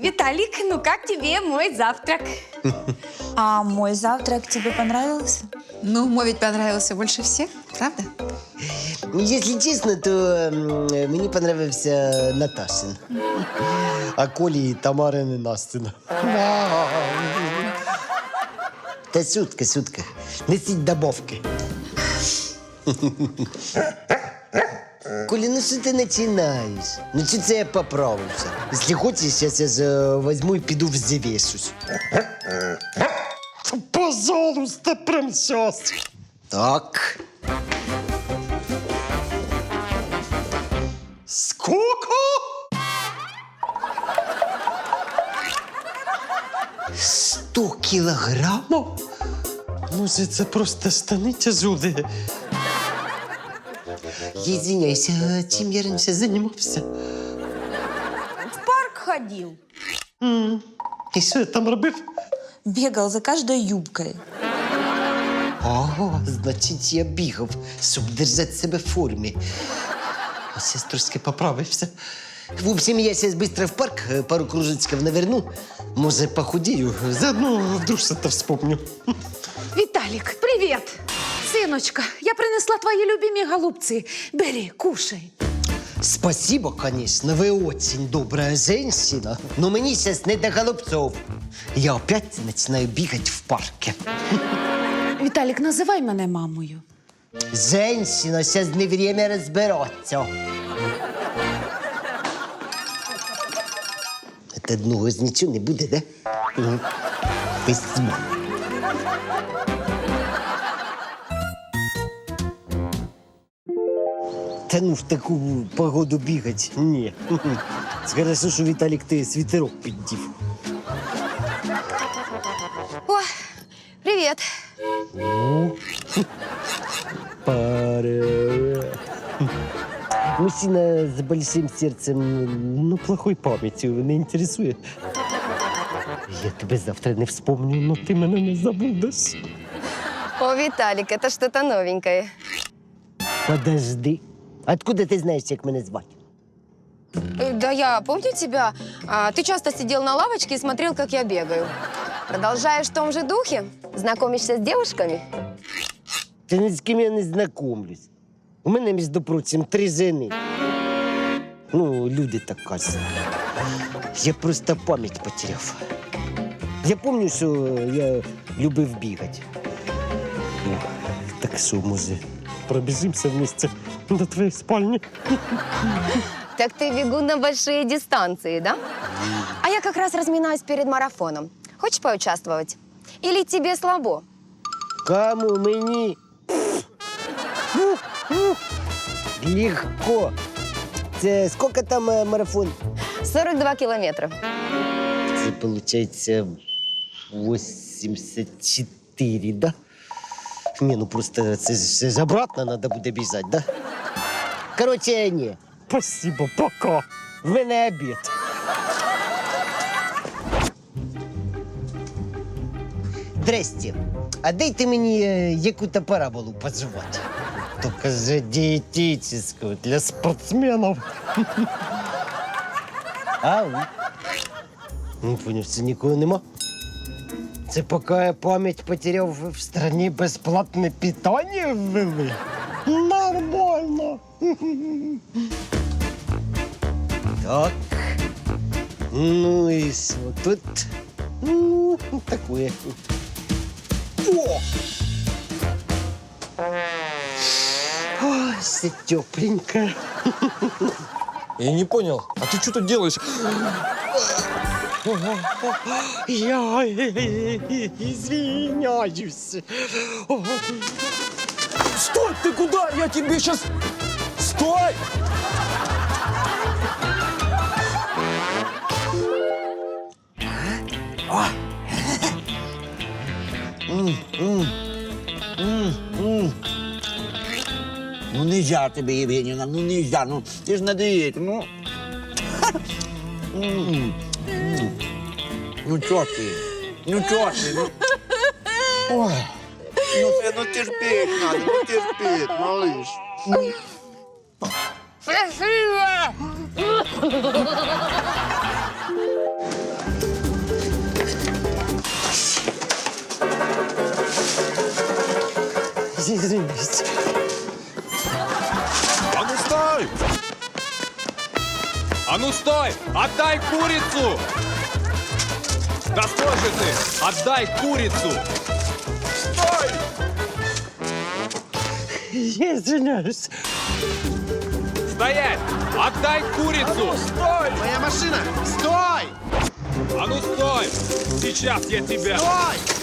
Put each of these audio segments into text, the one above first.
Виталик, ну как тебе мой завтрак? А мой завтрак тебе понравился? Ну, мой ведь понравился больше всех, правда? Если честно, то м, мені понравився Наташин. А Колі і Тамара не Настина. Та сутка, сутка. Несіть добавки. Ну що ти починаєш? Ну чи це я поправився? Якщо хочеш, зараз я за- возьму і піду взвішусь. Пожалуйста, прям сейчас. Так. Сколько? Сто кілограмів? Ну, це, це просто штани тяжелі. Я извиняюсь, а чим я раніше займався? В парк ходил. І що я там робив? Бегал за каждой юбкой. Ага, значить, я бігав, щоб держати себе в формі. А зараз трошки поправився. В общем, я зараз швидко в парк, е, пару кружечків наверну. Може, похудію, заодно вдруг що-то вспомню. Виталик, привет! Сыночка, я принесла твои любимые голубцы. Бери, кушай. Спасибо, конечно, вы очень добрая женщина, но мені сейчас не до голубцов. Я опять начинаю бегать в парке. Виталик, називай мене мамою. Женщина, сейчас не время разбираться. От одного з нічого не буде, да? Угу. Спасибо. Та ну в таку погоду бігать. Ні. Хорошо, що Віталік ти світерок піддів. О, привет. Привет. Мужчина с большим сердцем, ну, плохой памятью, не интересует. Я тебе завтра не вспомню, но ты мене не забудешь. О, Виталик, это что-то новенькое. Подожди. Откуда ты знаешь, как меня звать? Э, Да я помню тебя. А, ты часто сидел на лавочке и смотрел, как я бегаю. Продолжаешь в том же духе? Знакомишься с девушками? Та ні з ким я не знакомлюсь. У мене, між прочим, три жени. Ну, люди так кажуть. Я просто пам'ять потеряв. Я пам'ятаю, що я любив бігати. Ну, так що, може, пробіжимося вместе до твоєї спальні? Так ты бегун на большие дистанции, да? А я как раз разминаюсь перед марафоном. Хочешь поучаствовать? Или тебе слабо? Кому мені? Легко. Це скільки там е, марафон? 42 километра. Це получается 84, да? Не, ну просто це, ж- це ж обратно надо буде біжать, да? Короче, ні. Спасибо, пока. В мене обід. Здрасте. А дайте мені е, яку-то параболу пожевати. Только же диетическую для спортсменов. Ау. Ну, поняв, це нікого нема. Це поки пам'ять потеряв в страні безплатне питання ввели. Нормально. Так. Ну і тут? Ну, такое. О! Все тепленько. Я не понял, а ты что тут делаешь? Я извиняюсь. Стой, ты куда? Я тебе сейчас... Стой! Ну нельзя тебе, Євгенівна, ну нельзя, ну ти ж на дієті, ну. Ну чё ты? Ну чё ты? Ну... Ой. Ну, це, ну терпеть надо, ну терпеть, малыш. Спасибо! Извините. А ну стой! А ну стой! Отдай курицу! Да стой же ты! Отдай курицу! Стой! Я извиняюсь. Стоять! Отдай курицу! стой! Моя машина! Стой! А ну стой! Сейчас я тебя... Стой!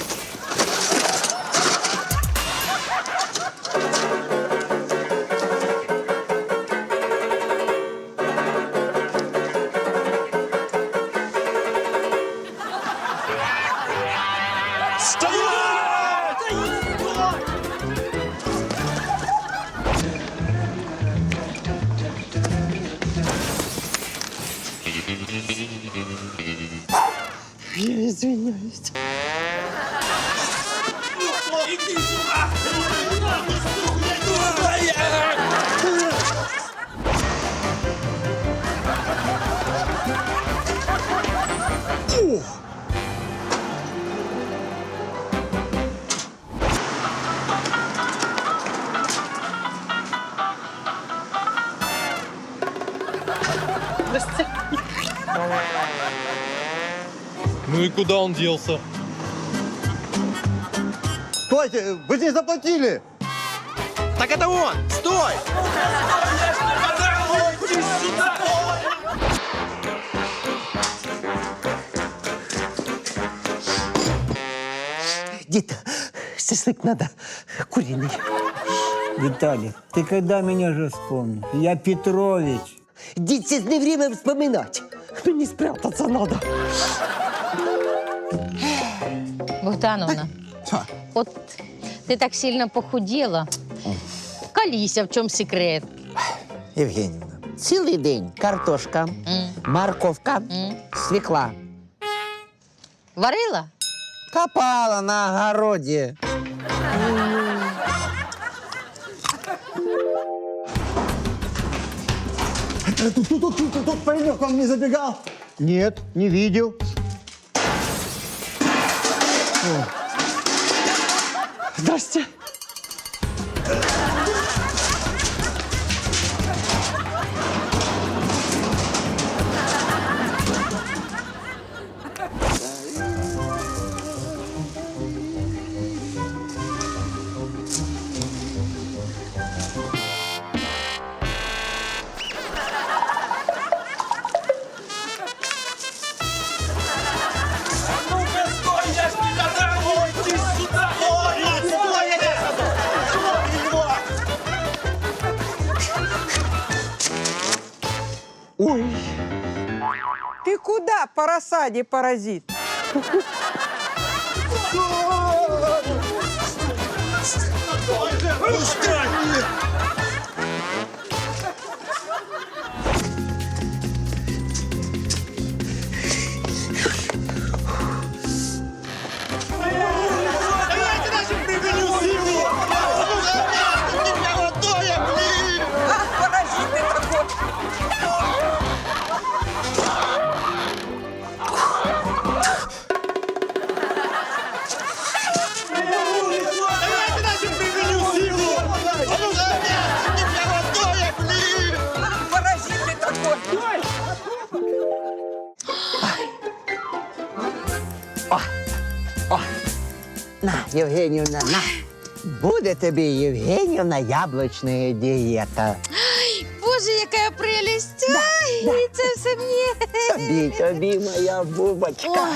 Извиняюсь. Ну и куда он делся? Стойте, вы же не заплатили! Так это он! Стой! Дід, шашлик надо куриный. Виталик, ты когда меня же вспомнишь? Я Петрович. Дід, це не время вспоминать. Мені спрятаться надо. Богдановна, от ти так сильно похудела. Колися, в чому секрет? Євгенівна, цілий день картошка, М, морковка, м. свекла. Варила? Копала на огороді. Тут, тут, тут, тут, тут паренек вам не забегал? Нет, не видел. Здрасте. Рассаде, паразит? Ах, Євгенівна, на. Буде тобі, Євгенівна, яблучна дієта. Боже, яка прелість! Ай, це все мені. Тобі, тобі, моя бубочка.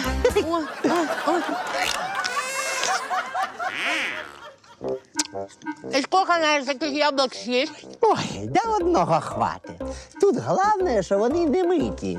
І скільки знаєш таких яблук съесть? Ой, да одного хватить. Тут головне, що вони не миті.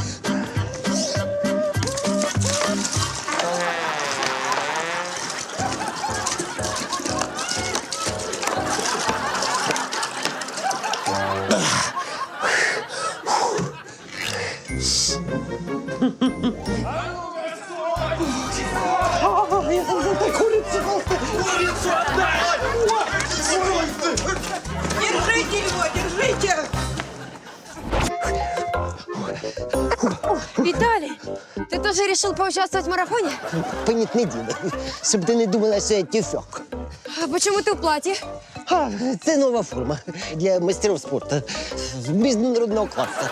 решил поучаствовать в марафоне? Понятне діло, щоб ти не думала, що я тюфяк. А почему ты в платье? А, це нова форма для майстерів спорту міжнародного класу.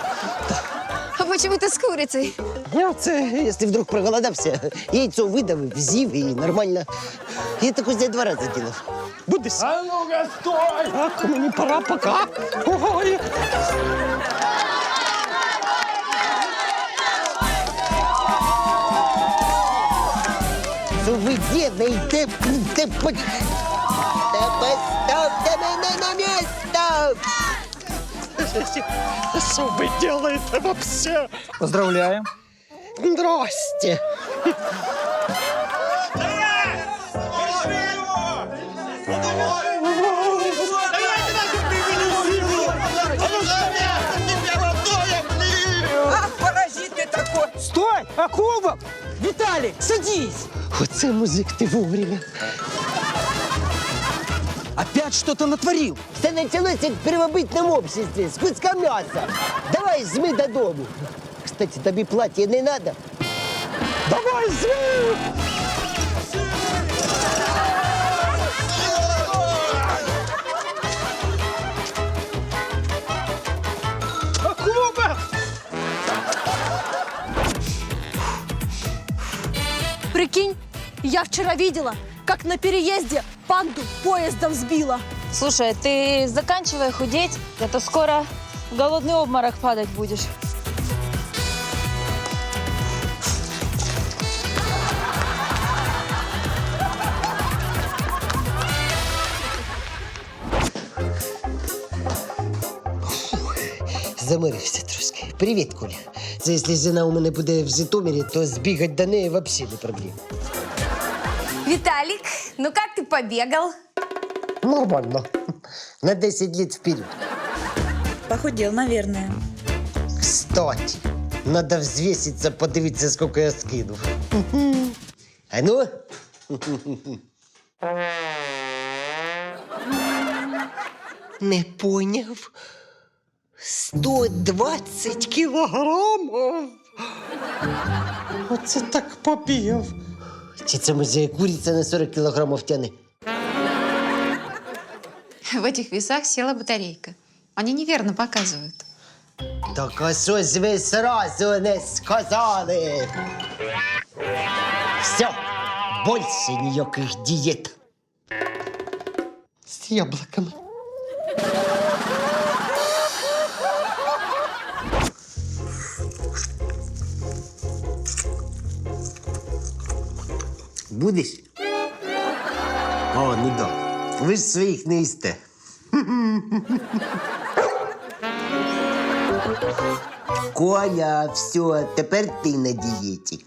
А почему ты с курицей? Ну, це, якщо вдруг проголодався, яйцо видавив, з'їв і нормально. Я так ось два рази ділав. Будеш? А ну-ка, стой! Так, мені пора, пока. Ой. Що ви делаєте? Та по- Та поставте мене на місце! Що ви делаєте вообще? Поздравляем. Здрасте. Ах, паразит ты такой! Стой! Акуба! Виталик, садись! Оце музик ти вовремя. Опять что-то натворил. Все началось в первобытном обществе з куска м'яса. Давай жми додому. Кстати, тобі плаття не надо. Давай жми! я вчера видела, как на переезде панду поездом сбила. Слушай, ты заканчивай худеть, а то скоро в голодный обморок падать будешь. Замирився трошки. Привіт, Коля. Це якщо жена у мене буде в Житомирі, то збігати до неї взагалі не проблема. Виталик, ну как ты побегал? Нормально. На 10 лет вперед. Похудел, наверное. Кстати, надо взвеситься, подивитися, сколько я скинув. А ну? Не поняв. 120 кілограмів. Оце так побіг. Чи це може куриця на 40 кілограмів тяне? В этих весах села батарейка. Они неверно показывают. Так а що ж ви сразу не сказали? Все, більше ніяких дієт. З яблуками. Будеш? О, ну да. Ви ж своїх не їсте. Коля, все, тепер ти на дієті.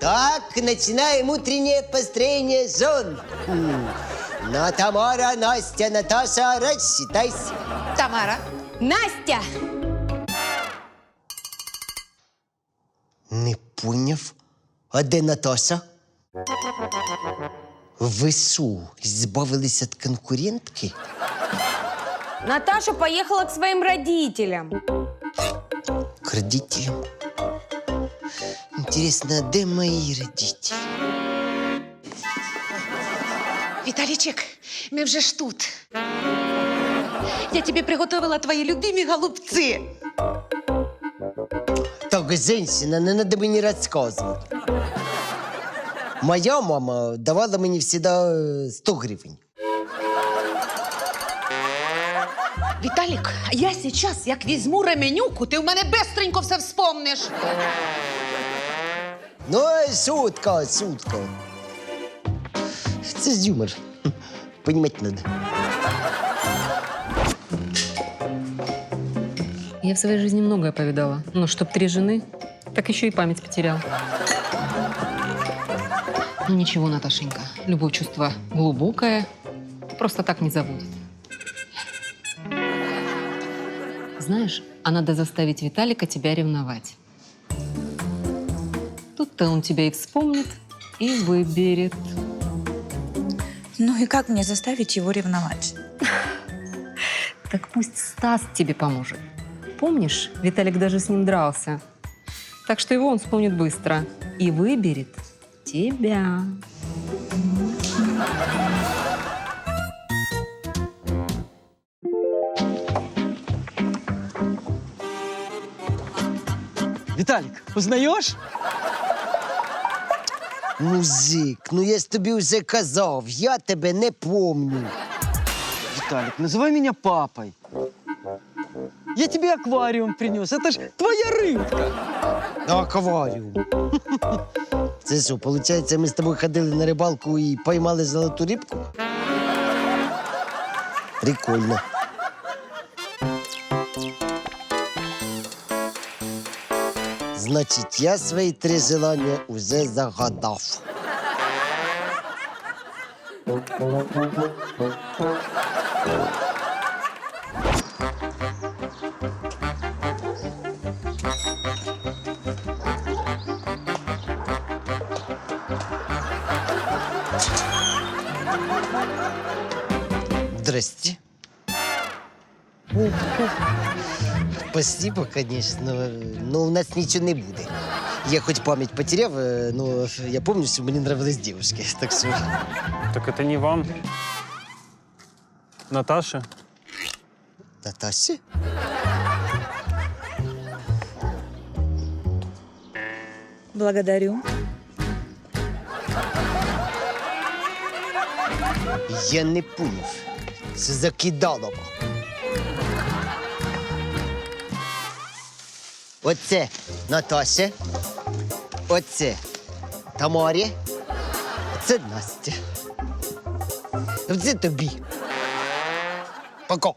Так, начинаем утреннее построение зон. М. На Тамара, Настя, Наташа, рассчитайся. Тамара. Настя! Не поняв. А де Наташа? Ви що, збавились від конкурентки? Наташа поехала к своим родителям. К родителям. Интересно, а де мої родителі? Виталичек, мы вже ж тут. Я тебе приготовила твои любимые голубцы. Так, женщина, не надо мені розказувати. Моя мама давала мені завжди 100 гривень. Віталік, я сейчас, як візьму ременюку, ти в мене бестренько все вспомниш. Ну, шутка, шутка. Це юмор. Понімати надо. Я в своей жизни многое повидала. Но чтоб три жены, так еще и память потерял. Ну ничего, Наташенька, любое чувство глубокое, просто так не забудет. Знаешь, а надо заставить Виталика тебя ревновать. Тут-то он тебя и вспомнит, и выберет. Ну и как мне заставить его ревновать? Так пусть Стас тебе поможет Помнишь, Виталик даже с ним дрался. Так что его он вспомнит быстро и выберет тебя. Віталік, узнаєш? Музик, ну я ж тобі вже казав, я тебе не помню. Виталик, называй меня папой. Я тебе аквариум принес. Это ж твоя рыбка. На акваріум. Це що, виходить, ми з тобою ходили на рибалку і поймали золоту рибку? Прикольно. Значить, я свої три желання уже загадав. Здрасте. Спасибо, конечно, но у нас ничего не буде. Я хоть память потеряв, э, но я помню, что мне нравились девушки, так что... Так это не вам. Наташа? Наташа? Благодарю. Я не поняв. Це закидалово. Оце Наташа. Оце Тамарі. Це Настя. Це тобі. Пока.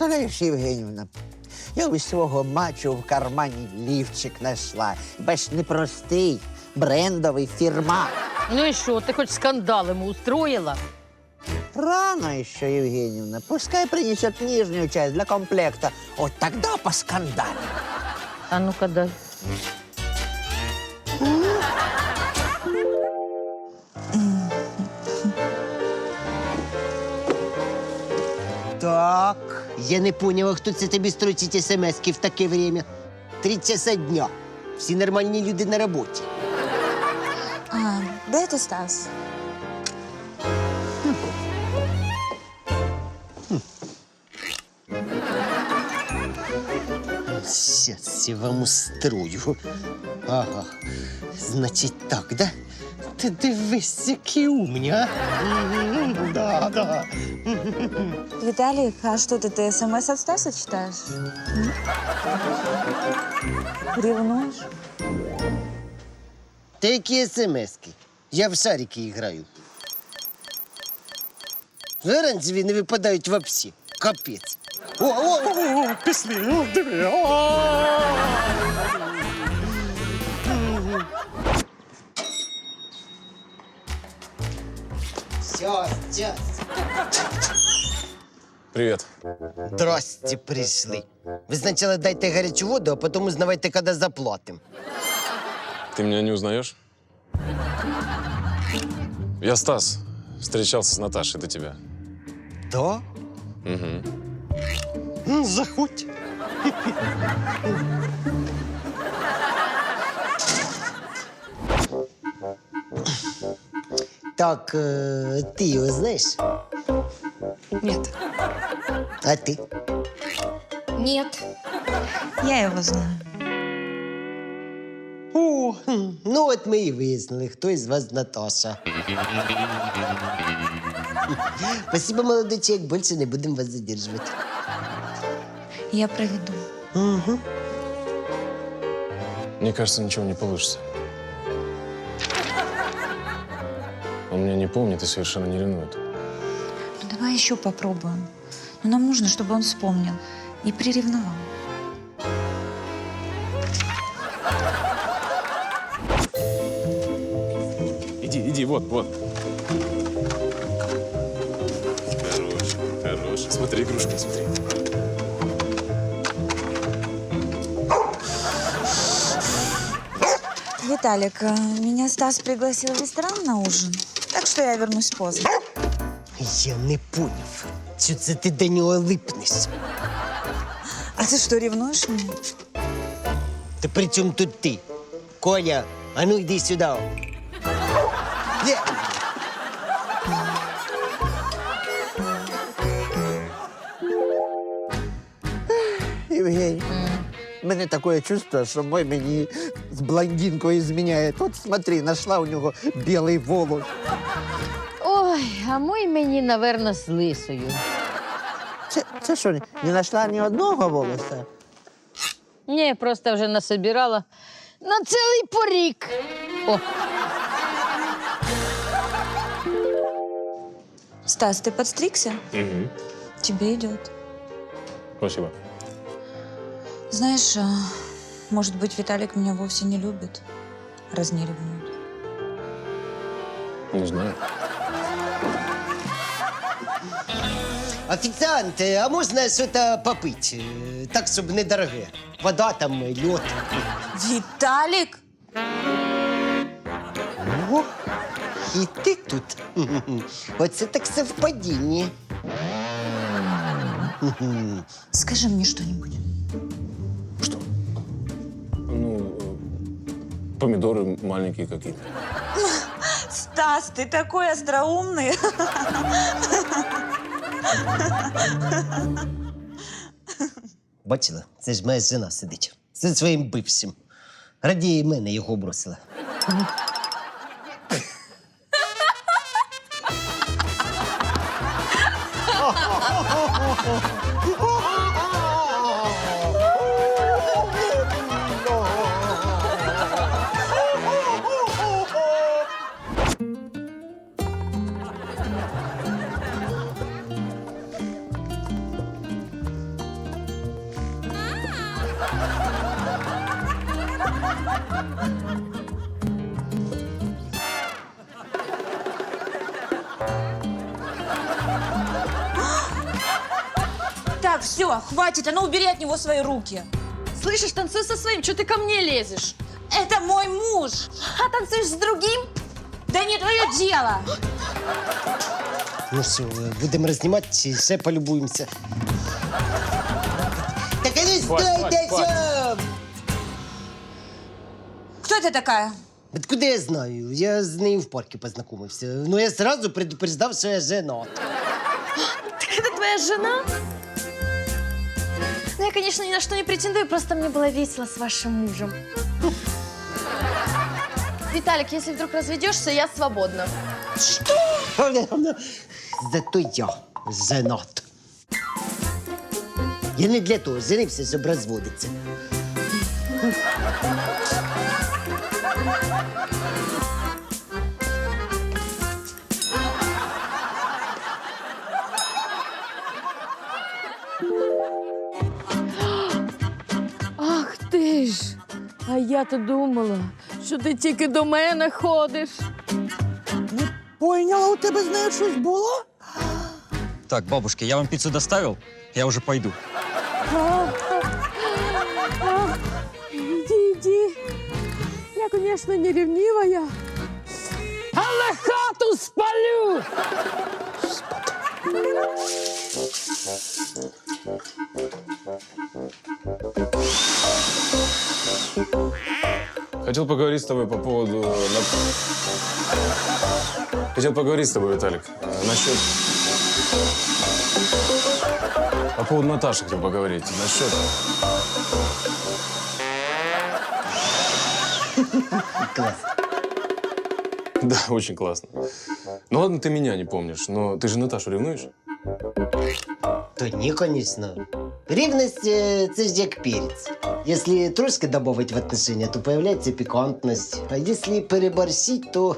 Стараєш, Євгенівна, я у свого мачу в кармані лівчик знайшла. Бач, не простий, брендовий фірма. Ну і що, ти хоч скандал ему устроила? Рано ще, Євгенівна, Пускай принесет нижнюю часть для комплекта. От тогда по. А ну-ка дай. Я не поняла, хто це тобі строчить смски в таке время. Три часа дня. Всі нормальні люди на роботі. А, да это Стас. Сейчас я вам устрою. Ага. Значить так, да? Ти дивись, який умні, а? М, Да, да. Виталик, а что ты, ты смс от Стаса читаешь? М? Ревнуешь? Та які смски? Я в шарики граю. Оранжеві не випадають вообще. Капець. О, о, о, о, пішли, о, диви. о. Привет. Здрасте, прийшли. Ви спочатку дайте гарячу воду, а потім узнавайте, коли заплатимо. Ты меня не узнаешь? Я Стас. Встречался с Наташей до тебя. Да? Угу. Заходь. Так, е, ти його знаєш? Нет. А ти? Нет. Я его знаю. О, хм, ну от ми і вияснили, хто із вас Наташа. Спасибо, молодой человек, більше не будемо вас задержувати. Я проведу. Угу. Мне кажется, ничего не получится. Он меня не помнит и совершенно не ревнует. Ну давай еще попробуем. Но нам нужно, чтобы он вспомнил и приревновал. Иди, иди, вот, вот. Смотри, игрушка, смотри. Виталик, э, меня Стас пригласил в ресторан на ужин, так я вернусь поздно. Я не поняв, що це ти до нього липнеш. А ты что, ревнуешь меня? Та при чому тут ти? Коля, а ну йди сюди. Є. Євгеній, в мене таке чувство, що мой мені з блондинкою зміняє. От смотри, знайшла у нього білий волос. Ой, а мой мені, наверно, з лисою. Це, це що, не знайшла ні одного волоса? Ні, просто вже насобирала на цілий порік. О, Стас, ты подстригся? Угу. Тебе идет. Спасибо. Знаешь, а, может быть, Виталик меня вовсе не любит, раз не ревнует. Не знаю. Офіціант, а можна щось попити? Е, Так, щоб недороге. Вода там, льод. Виталик? О, і ти тут. Оце так совпадіння. Скажи мне что-нибудь. помидоры маленькие какие-то. Стас, ты такой остроумный. Бачила, це ж моя жена сидить. Зі своїм бившим. Радіє мене його бросила. Так, все, хватит, а ну убери от него свои руки. Слышишь, танцуй со своим, что ты ко мне лезешь? Это мой муж. А танцуешь с другим? Да не твое дело. Ну що, е, будемо рознімати чи ще полюбуємося? Так а Хватит, стойте хватит! Кто это такая? Откуда я знаю? Я з нею в парку познайомився. Ну я сразу предупреждав, що я женат. Это твоя жена? Я, конечно, ни на что не претендую, просто мне было весело с вашим мужем. Виталик, если вдруг разведешься, я свободна. Зато я женат. Я не для того женився, щоб розводитися. Я-то думала, що ти тільки до мене ходиш. Поняла, у тебе з нею щось було? Так, бабушка, я вам пиццу доставил, я уже пойду. Иди, иди. Я, конечно, не ревнивая, але хату спалю! Хотел поговорить с тобой по поводу... на- Хотел поговорить с тобой, Виталик, э, насчет... По поводу Наташи хотел поговорить. Насчет... Клас. Да, очень классно. Ну ладно, ты меня не помнишь, но ты же Наташу ревнуешь? То ні, звісно. Рівність е, це ж як перець. Якщо трошки додати в отношения, то появляється пікантність. А якщо переборщить, то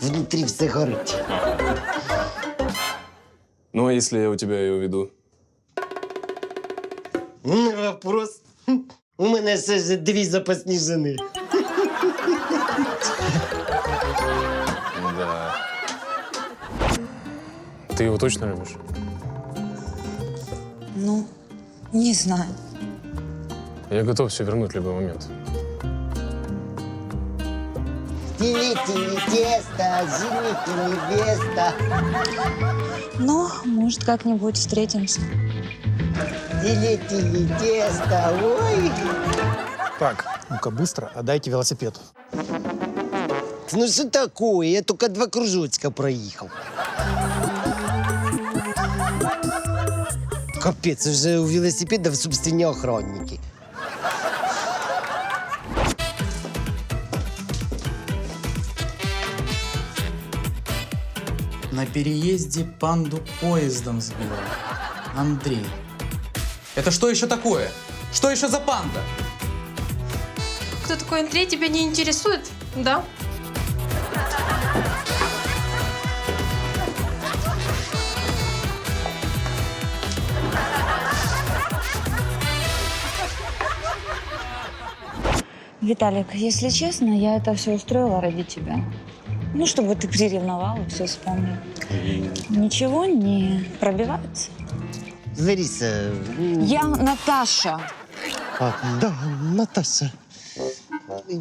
внутрі все горить. Ну, а если я у тебя ее уведу? Не вопрос. У мене ще ж дві запасні жени. Да. Ты его точно любишь? Ну, не знаю. Я готов все вернуть в любой момент. Тили-тили тесто, жених и невеста. Но, может, как-нибудь встретимся. Тили-тили тесто, ой. Так, ну-ка быстро отдайте велосипед. Ну что такое? Я только два кружочка проехал. Капец, уже у велосипедов собственные охранники. На переезде панду поездом сбил. Андрей. Это что еще такое? Что еще за панда? Кто такой Андрей, тебя не интересует? Да? Виталик, если честно, я это все устроила ради тебя. Ну, чтобы ты приревновал и все вспомнил. Ничего не пробивается? Лариса, м, Я Наташа. А, да, Наташа.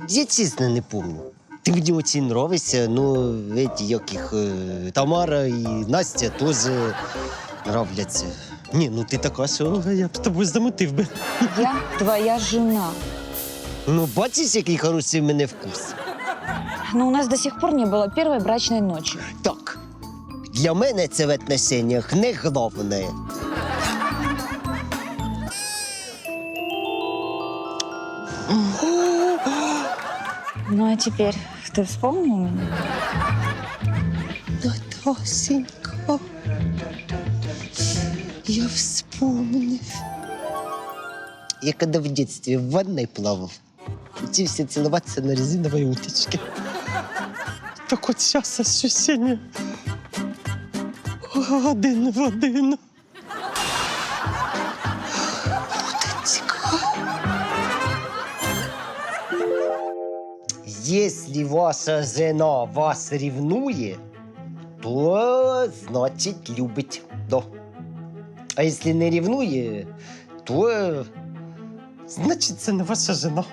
Я честно не помню. Ты мне очень нравишься, но эти, як их, э, Тамара и Настя тоже нравляться. Не, ну ти така, що я б з тобою замутив би. Я твоя жена. Ну, бачиш, який хороший в мене вкус. Но у нас до сих пор не было первой брачной ночи. Так, для мене це в отношениях не головне. Ну, а теперь ты вспомнил меня? Наташенька, я вспомнив. Я когда в детстве в ванной плавал, учился целоваться на резиновой уточке. Так вот сейчас ощущение один в один. Если ваша жена вас ревнує, то значить любить. Да. А якщо не ревнує, то значить це не ваша жена.